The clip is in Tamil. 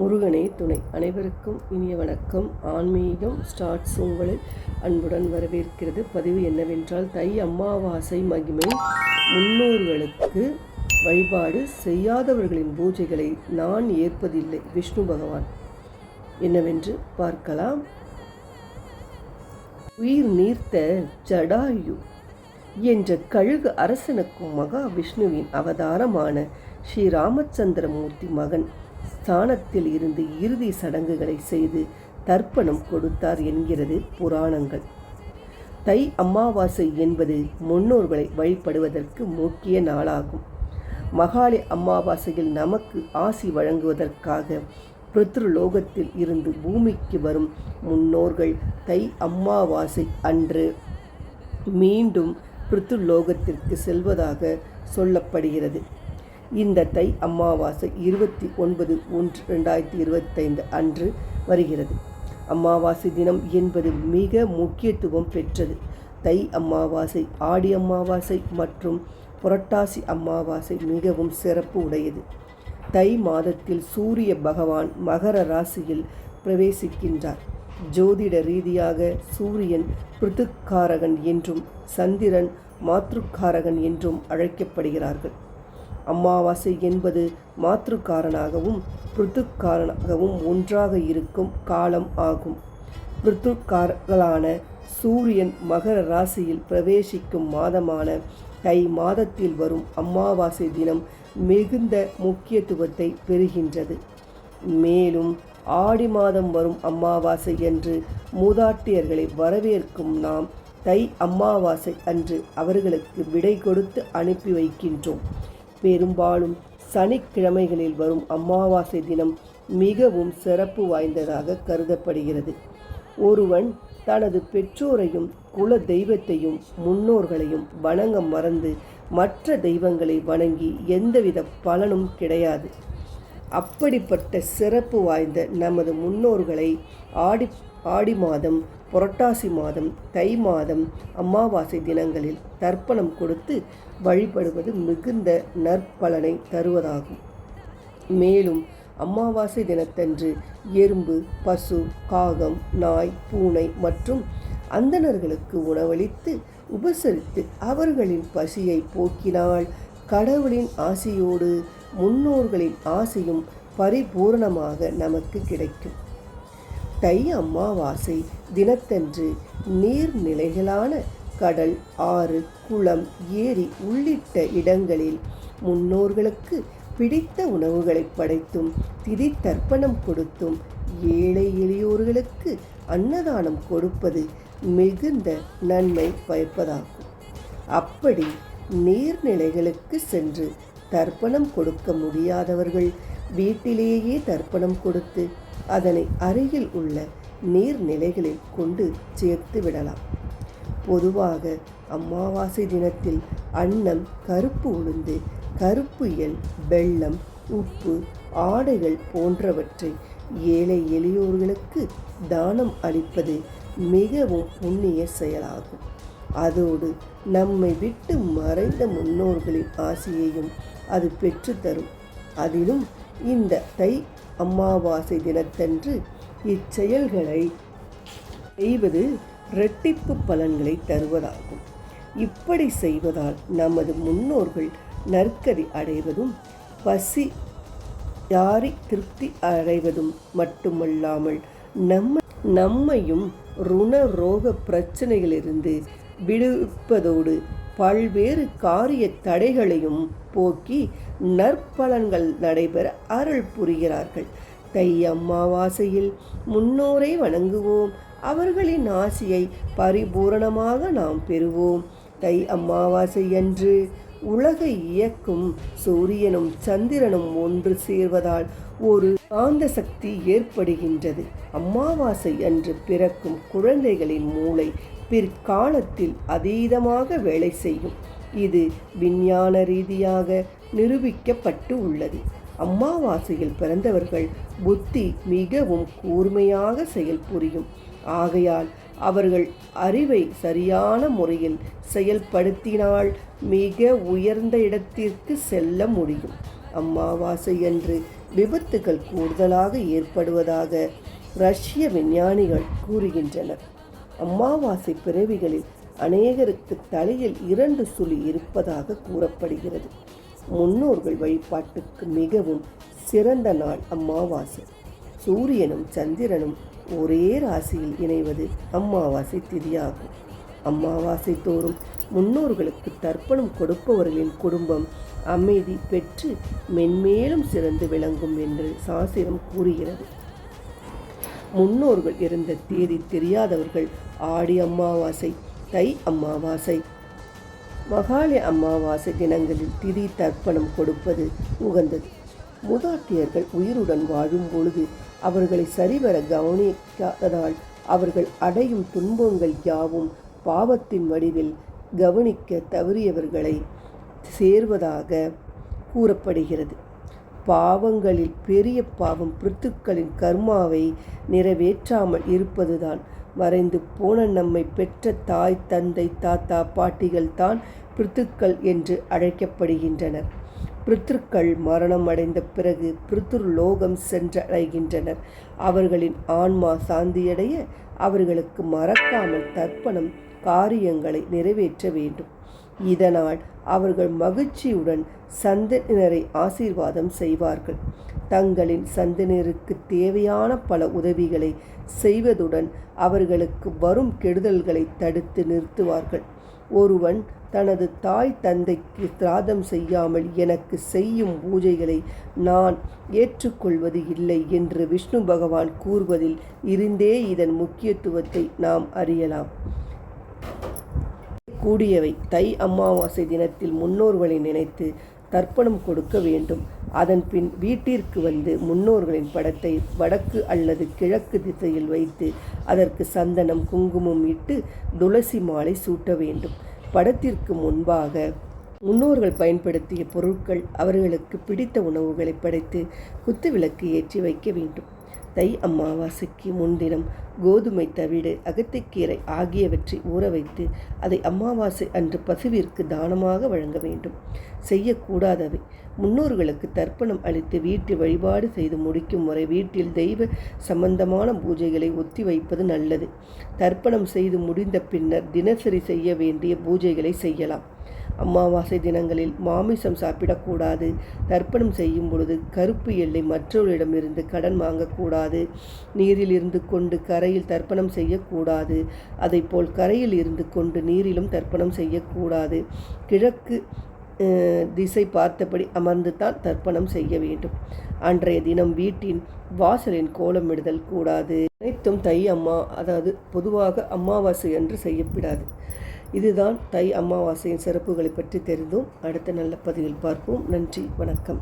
முருகனே துணை. அனைவருக்கும் இனிய வணக்கம். ஆன்மீகம் ஸ்டார்ட்ஸ் உங்களை அன்புடன் வரவேற்கிறது. பதிவு என்னவென்றால் தை அமாவாசை மகிமை முன்னோர்களுக்கு வழிபாடு செய்யாதவர்களின் பூஜைகளை நான் ஏற்பதில்லை. விஷ்ணு பகவான். என்னவென்று பார்க்கலாம். உயிர் நீர்த்த ஜடாயு என்ற கழுகு அரசனுக்கும் மகாவிஷ்ணுவின் அவதாரமான ஸ்ரீ ராமச்சந்திரமூர்த்தி மகன் ஸ்தானத்தில் இருந்து இறுதி சடங்குகளை செய்து தர்ப்பணம் கொடுத்தார் என்கிறது புராணங்கள். தை அமாவாசை என்பது முன்னோர்களை வழிபடுவதற்கு முக்கிய நாளாகும். மகாளி அமாவாசையில் நமக்கு ஆசி வழங்குவதற்காக பிருத்ருலோகத்தில் இருந்து பூமிக்கு வரும் முன்னோர்கள் தை அமாவாசை அன்று மீண்டும் பிருத்துலோகத்திற்கு செல்வதாக சொல்லப்படுகிறது. இந்த தை அமாவாசை இருபத்தி ஒன்பது ஒன்று ரெண்டாயிரத்தி இருபத்தைந்து அன்று வருகிறது. அமாவாசை தினம் என்பது மிக முக்கியத்துவம் பெற்றது. தை அமாவாசை ஆடி அமாவாசை மற்றும் புரட்டாசி அமாவாசை மிகவும் சிறப்பு உடையது. தை மாதத்தில் சூரிய பகவான் மகர ராசியில் பிரவேசிக்கின்றார். ஜோதிட ரீதியாக சூரியன் பிருத்துக்காரகன் என்றும் சந்திரன் மாத்ருக்காரகன் என்றும் அழைக்கப்படுகிறார்கள். அமாவாசை என்பது மாற்றுக்காரனாகவும் பிருத்துக்காரனாகவும் ஒன்றாக இருக்கும் காலம் ஆகும். பிருத்துக்காரர்களான சூரியன் மகர ராசியில் பிரவேசிக்கும் மாதமான தை மாதத்தில் வரும் அமாவாசை தினம் மிகுந்த முக்கியத்துவத்தை பெறுகின்றது. மேலும் ஆடி மாதம் வரும் அமாவாசை என்று மூதாட்டியர்களை வரவேற்கும் நாம் தை அமாவாசை அன்று அவர்களுக்கு விடை கொடுத்து அனுப்பி வைக்கின்றோம். பெரும்பாலும் சனிக்கிழமைகளில் வரும் அமாவாசை தினம் மிகவும் சிறப்பு வாய்ந்ததாக கருதப்படுகிறது. ஒருவன் தனது பெற்றோரையும் குல தெய்வத்தையும் முன்னோர்களையும் வணங்க மறந்து மற்ற தெய்வங்களை வணங்கி எந்தவித பலனும் கிடையாது. அப்படிப்பட்ட சிறப்பு வாய்ந்த நமது முன்னோர்களை ஆடி ஆடி மாதம் புரட்டாசி மாதம் தை மாதம் அமாவாசை தினங்களில் தர்ப்பணம் கொடுத்து வழிபடுவது மிகுந்த நற்பலனை தருவதாகும். மேலும் அமாவாசை தினத்தன்று எறும்பு பசு காகம் நாய் பூனை மற்றும் அந்தணர்களுக்கு உணவளித்து உபசரித்து அவர்களின் பசியை போக்கினால் கடவுளின் ஆசையோடு முன்னோர்களின் ஆசையும் பரிபூர்ணமாக நமக்கு கிடைக்கும். தை அமாவாசை தினத்தன்று நீர்நிலைகளான கடல் ஆறு குளம் ஏரி உள்ளிட்ட இடங்களில் முன்னோர்களுக்கு பிடித்த உணவுகளை படைத்தும் திதி தர்ப்பணம் கொடுத்தும் ஏழை எளியோர்களுக்கு அன்னதானம் கொடுப்பது மிகுந்த நன்மை பயப்பதாகும். அப்படி நீர்நிலைகளுக்கு சென்று தர்ப்பணம் கொடுக்க முடியாதவர்கள் வீட்டிலேயே தர்ப்பணம் கொடுத்து அதனை அருகில் உள்ள நீர்நிலைகளில் கொண்டு சேர்த்து விடலாம். பொதுவாக அமாவாசை தினத்தில் அன்னம் கருப்பு உளுந்து கருப்பு எல் வெள்ளம் உப்பு ஆடைகள் போன்றவற்றை ஏழை எளியோர்களுக்கு தானம் அளிப்பது மிகவும் புண்ணிய செயலாகும். அதோடு நம்மை விட்டு மறைந்த முன்னோர்களின் ஆசையையும் அது பெற்றுத்தரும் அதிலும் இந்த தை அமாவாசை தினத்தன்று இச்செயல்களை செய்வது இரட்டிப்பு பலன்களை தருவதாகும். இப்படி செய்வதால் நமது முன்னோர்கள் நற்கதி அடைவதும் பசி யாரி திருப்தி அடைவதும் மட்டுமல்லாமல் நம்ம நம்மையும் ருண ரோக பிரச்சனைகளிலிருந்து விடுவிப்பதோடு பல்வேறு காரிய தடைகளையும் போக்கி நற்பலன்கள் நடைபெற அருள் புரிகிறார்கள். தை அம்மாவாசையில் முன்னோரை வணங்குவோம். அவர்களின் ஆசியை பரிபூரணமாக நாம் பெறுவோம். தை அமாவாசை அன்று உலகை இயக்கும் சூரியனும் சந்திரனும் ஒன்று சேர்வதால் ஒரு காந்த சக்தி ஏற்படுகின்றது. அமாவாசை அன்று பிறக்கும் குழந்தைகளின் மூளை பிற்காலத்தில் அதீதமாக வேலை செய்யும். இது விஞ்ஞான ரீதியாக நிரூபிக்கப்பட்டு உள்ளது. அமாவாசையில் பிறந்தவர்கள் புத்தி மிகவும் கூர்மையாக செயல்புரியும் ஆகையால் அவர்கள் அறிவை சரியான முறையில் செயல்படுத்தினால் மிக உயர்ந்த இடத்திற்கு செல்ல முடியும். அமாவாசை என்று விபத்துகள் கூடுதலாக ஏற்படுவதாக ரஷ்ய விஞ்ஞானிகள் கூறுகின்றனர். அமாவாசை பிறவிகளில் அநேகருக்கு தலையில் இரண்டு சுழி இருப்பதாக கூறப்படுகிறது. முன்னோர்கள் வழிபாட்டுக்கு மிகவும் சிறந்த நாள் அமாவாசை. சூரியனும் சந்திரனும் ஒரே ராசியில் இணைவது அமாவாசை திதியாகும். அமாவாசை தோறும் முன்னோர்களுக்கு தர்ப்பணம் கொடுப்பவர்களின் குடும்பம் அமைதி பெற்று மென்மேலும் சிறந்து விளங்கும் என்று சாஸ்திரம் கூறுகிறது. முன்னோர்கள் இருந்த தேதி தெரியாதவர்கள் ஆடி அமாவாசை தை அமாவாசை மகாலய அமாவாசை தினங்களில் திதி தர்ப்பணம் கொடுப்பது உகந்தது. முதாட்டியர்கள் உயிருடன் வாழும் பொழுது அவர்களை சரிவர கவனிக்காததால் அவர்கள் அடையும் துன்பங்கள் யாவும் பாவத்தின் வடிவில் கவனிக்க தவறியவர்களை சேர்வதாக கூறப்படுகிறது. பாவங்களில் பெரிய பாவம் பிரித்துக்களின் கர்மாவை நிறைவேற்றாமல் இருப்பதுதான். மறைந்து போன நம்மை பெற்ற தாய் தந்தை தாத்தா பாட்டிகள் தான் பிரித்துக்கள் என்று அழைக்கப்படுகின்றனர். பிருத்திருக்கள் மரணம் அடைந்த பிறகு பிருத்துர் லோகம் சென்றடைகின்றனர். அவர்களின் ஆன்மா சாந்தியடைய அவர்களுக்கு மறக்காமல் தர்ப்பணம் காரியங்களை நிறைவேற்ற வேண்டும். இதனால் அவர்கள் மகிழ்ச்சியுடன் சந்தனரை ஆசீர்வாதம் செய்வார்கள். தங்களின் சந்தனருக்கு தேவையான பல உதவிகளை செய்வதுடன் அவர்களுக்கு வரும் கெடுதல்களை தடுத்து நிறுத்துவார்கள். ஒருவன் தனது தாய் தந்தைக்கு திராதம் செய்யாமல் எனக்கு செய்யும் பூஜைகளை நான் ஏற்றுக்கொள்வது இல்லை என்று விஷ்ணு பகவான் கூறுவதில் இருந்தே இதன் முக்கியத்துவத்தை நாம் அறியலாம். கூடியவை. தை அமாவாசை தினத்தில் முன்னோர்களை நினைத்து தர்ப்பணம் கொடுக்க வேண்டும். அதன் பின் வீட்டிற்கு வந்து முன்னோர்களின் படத்தை வடக்கு அல்லது கிழக்கு திசையில் வைத்து அதற்கு சந்தனம் குங்குமம் இட்டு துளசி மாலை சூட்ட வேண்டும். படத்திற்கு முன்பாக முன்னோர்கள் பயன்படுத்திய பொருட்கள் அவர்களுக்கு பிடித்த உணவுகளை படைத்து குத்துவிளக்கு ஏற்றி வைக்க வேண்டும். தை அமாவாசைக்கு முன்தினம் கோதுமை தவிடு அகத்திக்கீரை ஆகியவற்றை ஊற வைத்து அதை அமாவாசை அன்று பசுவிற்கு தானமாக வழங்க வேண்டும். செய்யக்கூடாதவை. முன்னோர்களுக்கு தர்ப்பணம் அளித்து வீட்டில் வழிபாடு செய்து முடிக்கும் முறை வீட்டில் தெய்வ சம்பந்தமான பூஜைகளை ஒத்தி வைப்பது நல்லது. தர்ப்பணம் செய்து முடிந்த பின்னர் தினசரி செய்ய வேண்டிய பூஜைகளை செய்யலாம். அமாவாசை தினங்களில் மாமிசம் சாப்பிடக்கூடாது. தர்ப்பணம் செய்யும் பொழுது கருப்பு எல்லை மற்றவர்களிடமிருந்து கடன் வாங்கக்கூடாது. நீரில் இருந்து கொண்டு கரையில் தர்ப்பணம் செய்யக்கூடாது. போல் கரையில் இருந்து கொண்டு நீரிலும் தர்ப்பணம் செய்யக்கூடாது. கிழக்கு திசை பார்த்தபடி அமர்ந்து தான் தர்ப்பணம் செய்ய வேண்டும். அன்றைய தினம் வீட்டின் வாசலின் கோலமிடுதல் கூடாது. அனைத்தும் தை அம்மா அதாவது பொதுவாக அமாவாசை என்று செய்யப்படாது. இதுதான் தை அமாவாசையின் சிறப்புகளை பற்றி தெரிந்தோம் அடுத்த நல்ல பதிவில் பார்ப்போம். நன்றி வணக்கம்.